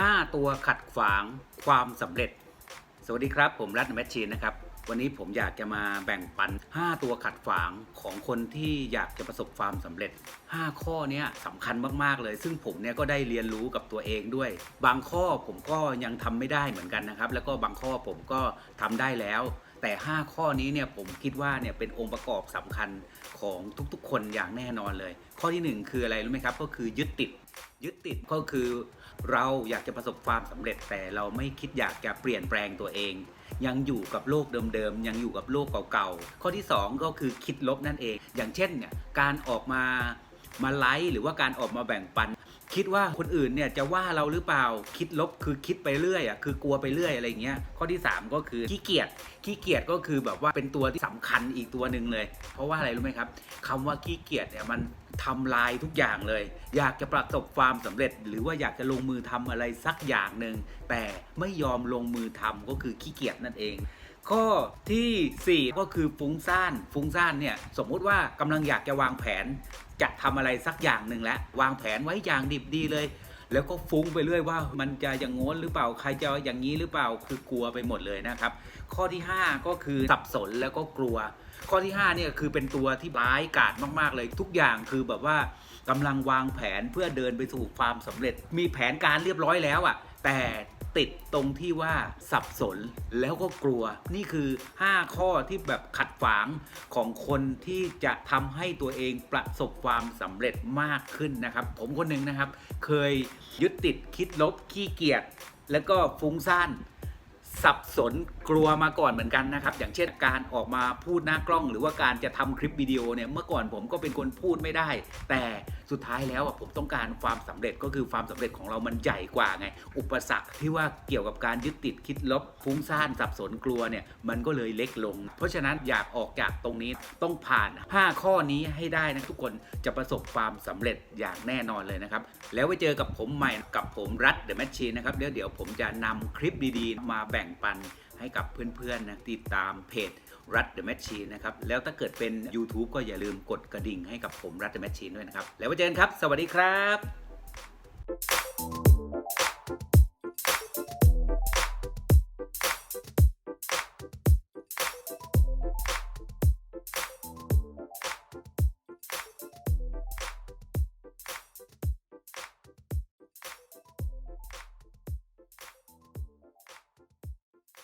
5 ตัวขัดขวางความสำเร็จ สวัสดีครับ ผมรัตนแมชชีนนะครับ วันนี้ผมอยากจะมาแบ่งปัน 5 ตัวขัดขวางของคนที่อยากจะประสบความสำเร็จ 5 ข้อเนี้ยสำคัญมากๆเลย ซึ่งผมเนี่ยก็ได้เรียนรู้กับตัวเองด้วย บางข้อผมก็ยังทำไม่ได้เหมือนกันนะครับ แล้วก็บางข้อผมก็ทำได้แล้ว แต่ 5 ข้อนี้เนี่ยผมคิดว่าเนี่ยเป็นองค์ประกอบสำคัญของทุกๆ คนอย่างแน่นอนเลย ข้อทีหนึ่1 คืออะไรรู้ไหมครับ ก็คือยึดติด ยึดติดก็คือ เราอยากจะประสบความสำเร็จ แต่เราไม่คิดอยากจะเปลี่ยนแปลงตัวเอง ยังอยู่กับโลกเดิมๆยังอยู่กับโลกเก่าๆข้อที่ 2 ก็คือคิดลบนั่นเอง อย่างเช่นเนี่ยการออกมามาไลฟ์หรือว่าการออกมาแบ่งปัน คิดว่าคนอื่นเนี่ยจะว่าเราหรือเปล่าคิดลบคือคิดไปเรื่อยอะคือกลัวไปเรื่อยอะไรเงี้ยข้อที่ 3 ก็คือขี้เกียจขี้เกียจก็คือแบบว่าเป็นตัวที่สำคัญอีกตัวหนึ่งเลย เพราะว่าอะไรรู้ไหมครับคำว่าขี้เกียจเนี่ยมัน ทำลายทุกอย่างเลย อยากจะประสบความสำเร็จ หรือว่าอยากจะลงมือทำอะไรสักอย่างหนึ่งแต่ไม่ยอมลงมือทำก็คือขี้เกียจนั่นเอง ข้อทีสี่ 4 ก็คือฟุ้งซ่าน ฟุ้งซ่านเนี่ยสมมุติว่ากำลังอยากจะวางแผน จะทำอะไรสักอย่างหนึ่งแล้ววางแผนไว้อย่างดิบดีเลย แล้วก็ฟุ้งไปเรื่อยว่ามันจะอย่างง้นหรือเปล่าใครจะอย่างนี้หรือเปล่าคือกลัวไปหมดเลยนะครับ ข้อที่ 5 ก็คือสับสนแล้วก็กลัว ข้อที่5เนี่ยคือเป็นตัวที่ร้ายกาจมาก ๆ เลยทุกอย่างคือแบบว่ากำลังวางแผนเพื่อเดินไปสู่ความสำเร็จ มีแผนการเรียบร้อยแล้วอะ่ะแต่ ติดตรงที่ว่าสับสนแล้วก็กลัว นี่คือ 5 ข้อที่แบบขัดฝางของคนที่จะทำให้ตัวเองประสบความสำเร็จมากขึ้นนะครับ ผมคนหนึ่งนะครับ เคยยึดติดคิดลบขี้เกียจแล้วก็ฟุ้งซ่านสับสนกลัวมาก่อนเหมือนกันนะครับ อย่างเช่นการออกมาพูดหน้ากล้อง หรือว่าการจะทำคลิปวิดีโอเนี่ยเมื่อก่อนผมก็เป็นคนพูดไม่ได้ แต่สุดท้ายแล้วผมต้องการความสำเร็จก็คือความสำเร็จของเรามันใหญ่กว่าไง อุปสรรคที่ว่าเกี่ยวกับการยึดติดคิดลบฟุ้งซ่านสับสนกลัวเนี่ยมันก็เลยเล็กลง เพราะฉะนั้นอยากออกจากตรงนี้ต้องผ่าน 5 ข้อนี้ให้ได้นะทุกคนจะประสบความสำเร็จอย่างแน่นอนเลยนะครับ แล้วไว้เจอกับผมใหม่กับผมรัฐเดอะแมชชีนนะครับเดี๋ยวเดี๋ยวผมจะนำคลิปดีๆ มาแบ่งปัน ให้กับเพื่อนๆนะติดตามเพจรัฐเดอะแมชชีนนะครับ แล้วถ้าเกิดเป็น YouTube ก็อย่าลืมกดกระดิ่งให้กับผมรัฐเดอะแมชชีนด้วยนะครับ แล้วไว้เจอกันครับ สวัสดีครับ